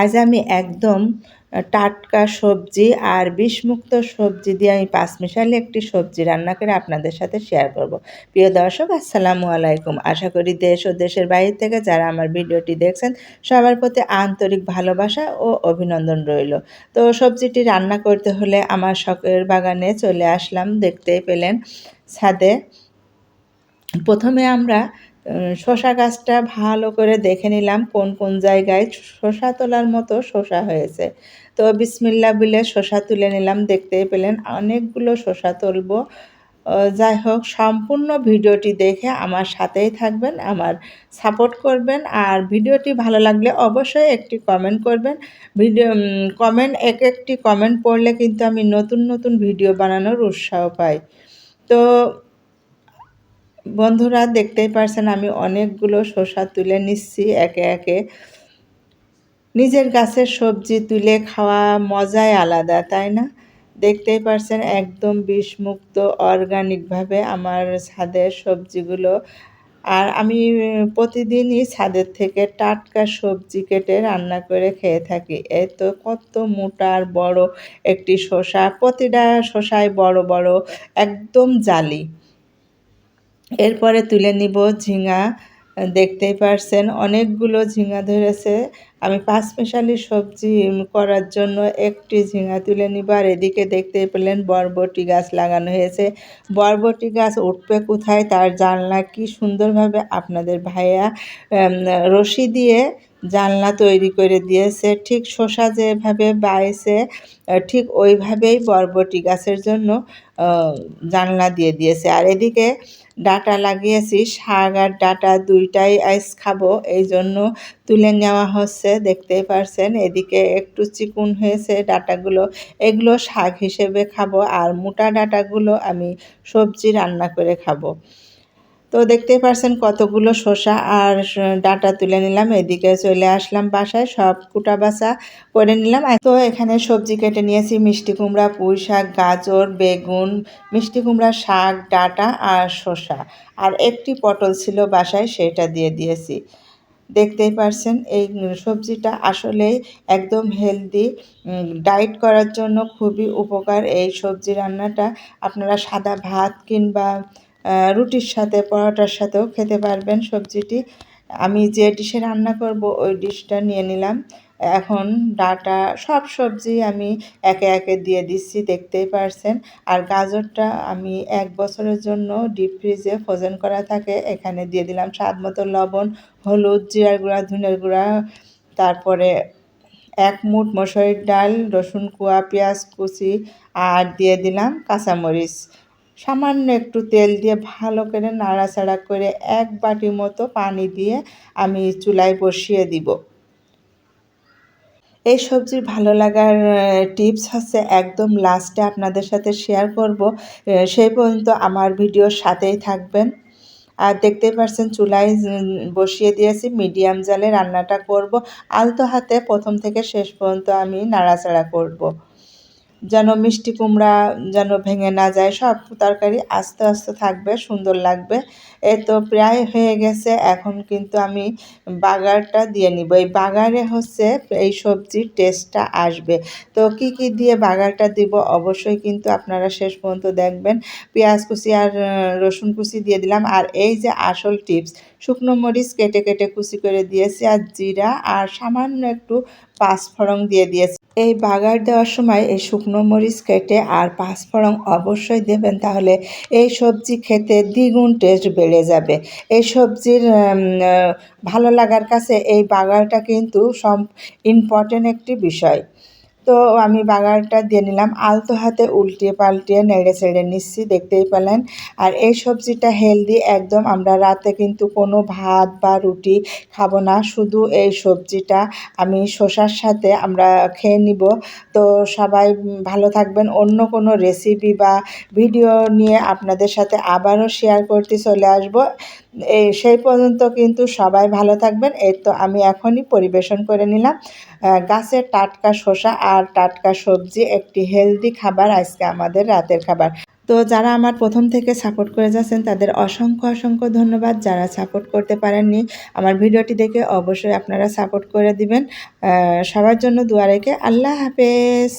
আজ আমি একদম টাটকা সবজি আর বিষমুক্ত সবজি দিয়ে আমি পাঁচমিশালি একটি সবজি রান্না করে আপনাদের সাথে শেয়ার করব। প্রিয় দর্শক, আসসালামু আলাইকুম। আশা করি দেশ ও দেশের বাইরে থেকে যারা আমার ভিডিওটি দেখছেন, সবার প্রতি আন্তরিক ভালোবাসা ও অভিনন্দন রইল। তো সবজিটি রান্না করতে হলে আমার শখের বাগানে চলে আসলাম, দেখতেই পেলেন ছাদে। প্রথমে আমরা শশা গাছটা ভালো করে দেখে নিলাম কোন কোন জায়গায় শশা তোলার মতো শশা হয়েছে। তো বিসমিল্লা বিলে শশা তুলে নিলাম, দেখতেই পেলেন অনেকগুলো শশা তুলবো। যাই হোক, সম্পূর্ণ ভিডিওটি দেখে আমার সাথেই থাকবেন, আমার সাপোর্ট করবেন। আর ভিডিওটি ভালো লাগলে অবশ্যই একটি কমেন্ট করবেন। ভিডিও কমেন্ট, এক একটি কমেন্ট পড়লে কিন্তু আমি নতুন নতুন ভিডিও বানানোর উৎসাহ পাই। তো বন্ধুরা দেখতেই পারছেন, আমি অনেকগুলো শসা তুলে নিচ্ছি একে একে। নিজের গাছের সবজি তুলে খাওয়া মজাই আলাদা, তাই না? দেখতেই পারছেন, একদম বিষমুক্ত অর্গানিকভাবে আমার ছাদের সবজিগুলো। আর আমি প্রতিদিনই ছাদের থেকে টাটকা সবজি কেটে রান্না করে খেয়ে থাকি। এই তো কত মোটা আর বড় একটি শসা, প্রতিটা শসায় বড় বড়, একদম জালি। এরপরে তুলে নিব ঝিঙা, দেখতেই পারছেন অনেকগুলো ঝিঙা ধরেছে। আমি পাঁচ মিশালি সবজি করার জন্য একটি ঝিঙা তুলে নিব। আর এদিকে দেখতেই পেলেন বরবটি গাছ লাগানো হয়েছে। বরবটি গাছ উঠবে কোথায় তার জানলা কি সুন্দরভাবে আপনাদের ভাইয়া রশি দিয়ে জানলা তৈরি করে দিয়েছে। ঠিক শশা যেভাবে বাইছে ঠিক ওইভাবেই বরবটি গাছের জন্য জানলা দিয়ে দিয়েছে। আর এদিকে ডাটা লাগিয়েছি, শাক আর ডাটা দুইটাই আইস খাব, এই জন্য তুলে নেওয়া হচ্ছে, দেখতেই পারছেন। এদিকে একটু চিকুন হয়েছে ডাটাগুলো, এগুলো শাক হিসেবে খাব, আর মোটা ডাটাগুলো আমি সবজি রান্না করে খাব। তো দেখতেই পারছেন কতগুলো শসা আর ডাটা তুলে নিলাম। এদিকে চলে আসলাম বাসায়, সব কুটা বাসা করে নিলাম। তো এখানে সবজি কেটে নিয়েছি, মিষ্টি কুমড়া, পুঁই শাক, গাজর, বেগুন, মিষ্টি কুমড়া, শাক, ডাটা আর শসা। আর একটি পটল ছিল বাসায়, সেটা দিয়ে দিয়েছি। দেখতেই পারছেন, এই সবজিটা আসলেই একদম হেলদি ডায়েট করার জন্য খুবই উপকার। এই সবজি রান্নাটা আপনারা সাদা ভাত কিংবা রুটির সাথে, পরোটার সাথেও খেতে পারবেন সবজিটি। আমি যে ডিশে রান্না করব, ওই ডিশটা নিয়ে নিলাম। এখন ডাটা, সব সবজি আমি একে একে দিয়ে দিচ্ছি, দেখতেই পারছেন। আর গাজরটা আমি এক বছরের জন্য ডিপ ফ্রিজে ফ্রোজেন করা থাকে, এখানে দিয়ে দিলাম স্বাদ মতো লবণ, হলুদ, জিরার গুঁড়া, ধুনের গুঁড়া, তারপরে এক মুঠ মশারির ডাল, রসুন কুয়া, পেঁয়াজ কুচি, আর দিয়ে দিলাম কাঁচামরিচ। সামান্য একটু তেল দিয়ে ভালো করে নাড়াচাড়া করে এক বাটি মতো পানি দিয়ে আমি চুলায় বসিয়ে দিব। এই সবজির ভালো লাগার টিপস হচ্ছে একদম লাস্টে আপনাদের সাথে শেয়ার করব। সেই পর্যন্ত আমার ভিডিওর সাথেই থাকবেন। আর দেখতেই পাচ্ছেন চুলায় বসিয়ে দিয়েছি, মিডিয়াম জালে রান্নাটা করব। আলতো হাতে প্রথম থেকে শেষ পর্যন্ত আমি নাড়াচাড়া করব। যেন মিষ্টি কুমড়া যেন ভেঙে না যায়, সব তরকারি আস্তে আস্তে থাকবে, সুন্দর লাগবে। এ তো প্রায় হয়ে গেছে, এখন কিন্তু আমি বাগারটা দিয়ে নিব। এই বাগারে হচ্ছে এই সবজির টেস্টটা আসবে। তো কি কি দিয়ে বাগারটা দিব অবশ্যই কিন্তু আপনারা শেষ পর্যন্ত দেখবেন। পেঁয়াজ কুচি আর রসুন কুচি দিয়ে দিলাম। আর এই যে আসল টিপস শুকনো মরিচ কেটে কেটে কুচি করে দিয়েছি আর জিরা আর সামান্য একটু পাঁচফোড়ন দিয়ে দিয়েছি। এই বাগার দেওয়ার সময় এই শুকনো মরিচ কেটে আর পাঁচফোড়ন অবশ্যই দেবেন, তাহলে এই সবজি খেতে দ্বিগুণ টেস্ট বেড়ে যাবে। এই সবজির ভালো লাগার কাছে এই বাগারটা কিন্তু সব ইম্পর্টেন্ট একটি বিষয়। তো আমি বাগারটা দিয়ে নিলাম। আলতো হাতে উল্টিয়ে পাল্টিয়ে নেড়ে চেড়ে নিচ্ছি, দেখতেই পেলেন। আর এই সবজিটা হেলদি, একদম আমরা রাতে কিন্তু কোনো ভাত বা রুটি খাব না, শুধু এই সবজিটা আমি শশার সাথে আমরা খেয়ে নিব। তো সবাই ভালো থাকবেন। অন্য কোনো রেসিপি বা ভিডিও নিয়ে আপনাদের সাথে আবারও শেয়ার করতে চলে আসব। এই সেই পর্যন্ত কিন্তু সবাই ভালো থাকবেন। এই তো আমি এখনই পরিবেশন করে নিলাম। গাছের টাটকা শসা আর টাটকা সবজি একটি হেলদি খাবার আজকে আমাদের রাতের খাবার। তো যারা আমার প্রথম থেকে সাপোর্ট করে যাচ্ছেন, তাদের অসংখ্য অসংখ্য ধন্যবাদ। যারা সাপোর্ট করতে পারেননি, আমার ভিডিওটি দেখে অবশ্যই আপনারা সাপোর্ট করে দিবেন। সবার জন্য দোয়া রেখে আল্লাহ হাফেজ।